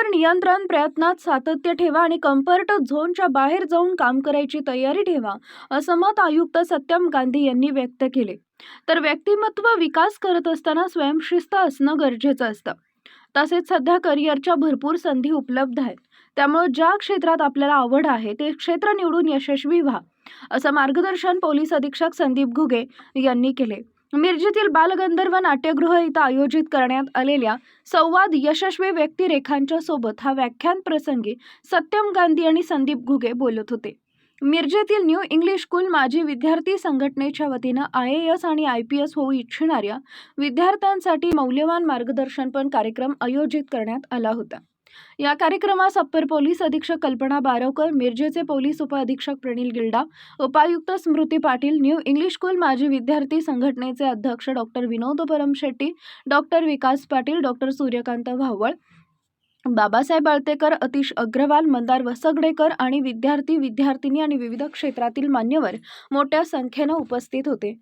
कोरोनावर नियंत्रण प्रयत्नात सातत्य ठेवा आणि कम्फर्ट झोनच्या बाहेर जाऊन काम करायची तयारी ठेवा असं मत आयुक्त सत्यम गांधी यांनी व्यक्त केले. तर व्यक्तिमत्व विकास करत असताना स्वयंशिस्त असणं गरजेचं असतं. तसेच सध्या करिअरच्या भरपूर संधी उपलब्ध आहेत. त्यामुळे ज्या क्षेत्रात आपल्याला आवड आहे ते क्षेत्र निवडून यशस्वी व्हा असं मार्गदर्शन पोलीस अधीक्षक संदीप घुगे यांनी केले. मिरजेतील बालगंधर्व नाट्यगृह इथं आयोजित करण्यात आलेल्या संवाद यशस्वी व्यक्तिरेखांच्या सोबत हा व्याख्यान प्रसंगी सत्यम गांधी आणि संदीप घुगे बोलत होते. मिरजेतील न्यू इंग्लिश स्कूल माजी विद्यार्थी संघटनेच्या वतीनं आय ए एस आणि आय पी एस होऊ इच्छिणाऱ्या विद्यार्थ्यांसाठी मौल्यवान मार्गदर्शनपर कार्यक्रम आयोजित करण्यात आला होता. या कार्यक्रमास अप्पर पोलीस अधीक्षक कल्पना बारवकर मिरजेचे पोलीस उपअधीक्षक प्रणील गिल्डा उपायुक्त Smriti Patil new English school माजी विद्यार्थी संघटनेचे अध्यक्ष doctor Vinod Paramshetti doctor Vikas Patil doctor Suryakant Bhaval Babasaheb Altekar Atish Agarwal Mandar Vasgadekar आणि विद्यार्थी विद्यार्थिनी आणि विविध क्षेत्रातील मान्यवर मोठ्या संख्येनं उपस्थित होते.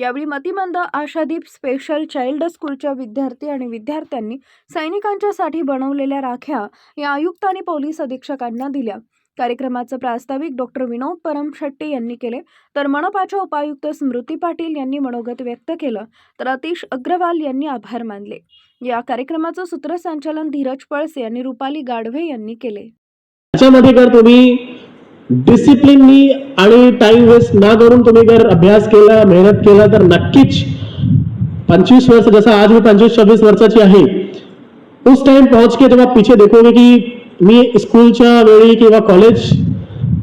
यावेळी मतिमंद आशादीप स्पेशल चाइल्ड स्कूलच्या विद्यार्थी आणि विद्यार्थ्यांनी सैनिकांच्यासाठी बनवलेल्या राख्या या आयुक्त आणि पोलीस अधीक्षकांना दिल्या. कार्यक्रमाचं प्रास्ताविक डॉक्टर विनोद परम शेट्टी यांनी केले. तर मनपाच्या उपायुक्त स्मृती पाटील यांनी मनोगत व्यक्त केलं. तर अतिश अग्रवाल यांनी आभार मानले. या कार्यक्रमाचं सूत्रसंचालन धीरज पळसे आणि रुपाली गाढवे यांनी केले. याच्यामध्ये जर तुम्ही डिसिप्लिननी आणि टाइम वेस्ट ना करून तुम्ही जर अभ्यास केला मेहनत केला तर नक्कीच पंचवीस वर्ष जसं आज मी पंचवीस छब्बीस वर्षाची आहे उस टाइम पहुंच के जब आप पीछे देखोगे की मी स्कूलच्या वेळी किंवा कॉलेज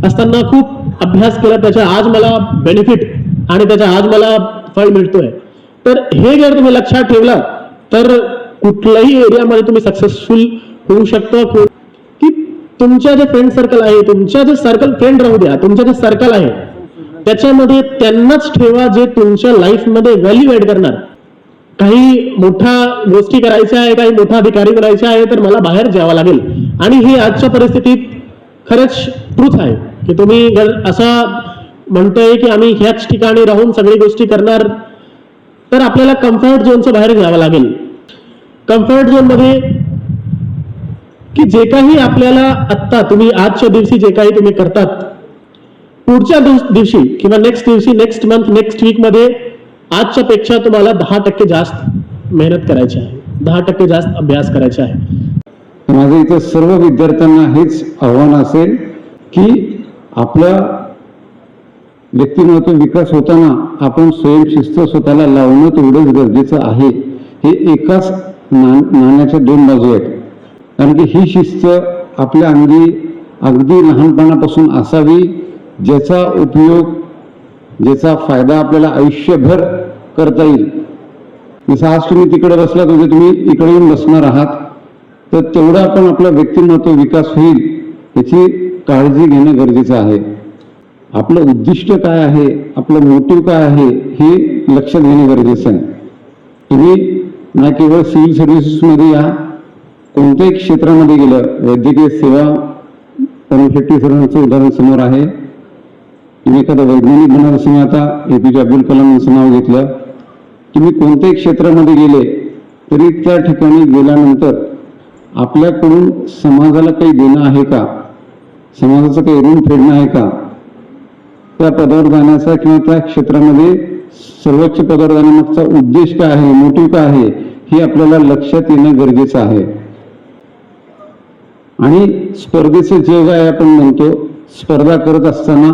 असताना खूप अभ्यास केला त्याचा आज मला बेनिफिट आणि त्याचा आज मला फळ मिळतोय. तर हे जर तुम्ही लक्षात ठेवलं तर कुठल्याही एरियामध्ये तुम्ही सक्सेसफुल होऊ शकता तुमच्या जे फ्रेंड सर्कल आहे तुमच्या जे सर्कल फ्रेंड राहू द्या तुमचं जे सर्कल आहे त्याच्यामध्ये त्यांनाच ठेवा जे तुमच्या लाईफमध्ये व्हॅल्यू ऍड करणार. काही मोठा गोष्टी करायच्या आहे काही मोठा अधिकारी करायचा आहे तर मला बाहेर जावं लागेल. आणि ही आजच्या परिस्थितीत खरंच ट्रूथ आहे की तुम्ही असा म्हणतोय की आम्ही ह्याच ठिकाणी राहून सगळी गोष्टी करणार तर आपल्याला कम्फर्ट झोनचं बाहेर जावं लागेल. कम्फर्ट झोनमध्ये की जे काही आपल्याला आत्ता तुम्ही आजच्या दिवशी जे काही तुम्ही करतात पुढच्या दिवस- दिवशी किंवा नेक्स्ट दिवशी नेक्स्ट मंथ नेक्स्ट वीकमध्ये आजच्या पेक्षा तुम्हाला दहा टक्के जास्त मेहनत करायची आहे. दहा टक्के जास्त अभ्यास करायचा आहे. माझं इथं सर्व विद्यार्थ्यांना हेच आव्हान असेल की आपल्या व्यक्तिमत्व विकास होताना आपण स्वयंशिस्त स्वतःला लावणं तेवढंच गरजेचं आहे. हे एकाच नाण्याच्या दोन बाजू आहेत. कारण की ही शिस्त आपल्या अंगी अगदी लहानपणापासून असावी ज्याचा उपयोग ज्याचा फायदा आपल्याला आयुष्यभर करता येईल. जसं आज तुम्ही तिकडे बसलात म्हणजे तुम्ही इकडे येऊन बसणार आहात तर तेवढा आपण आपला व्यक्तिमत्व विकास होईल याची काळजी घेणं गरजेचं आहे. आपलं उद्दिष्ट काय आहे आपलं मोटिव्ह काय आहे हे लक्षात घेणं गरजेचं आहे. तुम्ही ना केवळ सिव्हिल सर्व्हिसेसमध्ये या कोणत्याही क्षेत्रामध्ये गेलं वैद्यकीय सेवा पवन शेट्टी सरांचं उदाहरण समोर आहे. तुम्ही एखादं वैज्ञानिक बनार तुम्ही आता ए पी जे अब्दुल कलाम यांचं नाव घेतलं तुम्ही कोणत्याही क्षेत्रामध्ये गेले तरी त्या ठिकाणी गेल्यानंतर आपल्याकडून समाजाला काही देणं आहे का? समाजाचं काही ऋण फेडणं आहे का? त्या पदावर जाण्याचा किंवा त्या क्षेत्रामध्ये सर्वोच्च पदावर जाण्यामागचा उद्देश काय आहे मोटिव्ह काय आहे हे आपल्याला लक्षात येणं गरजेचं आहे. आणि स्पर्धेचे जग आहे आपण म्हणतो स्पर्धा करत असताना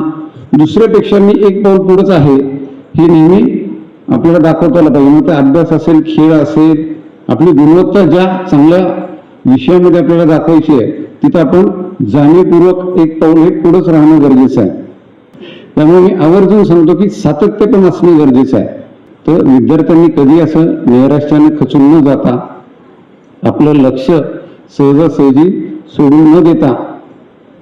दुसऱ्यापेक्षा मी एक पाऊल पुढंच आहे हे नेहमी आपल्याला दाखवता आलं पाहिजे. मग ते अभ्यास असेल खेळ असेल आपली गुणवत्ता ज्या चांगल्या विषयामध्ये आपल्याला दाखवायची आहे तिथं आपण जाणीवपूर्वक एक पाऊल हे पुढंच राहणं गरजेचं आहे. त्यामुळे मी आवर्जून सांगतो की सातत्य पण असणं गरजेचं आहे. तर विद्यार्थ्यांनी कधी असं नैराश्याने खचून न जाता आपलं लक्ष सहजासहजी सोडून न देता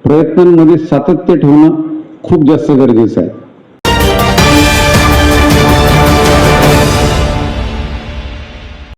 प्रयत्नांमध्ये सातत्य ठेवणं खूप जास्त गरजेचं आहे.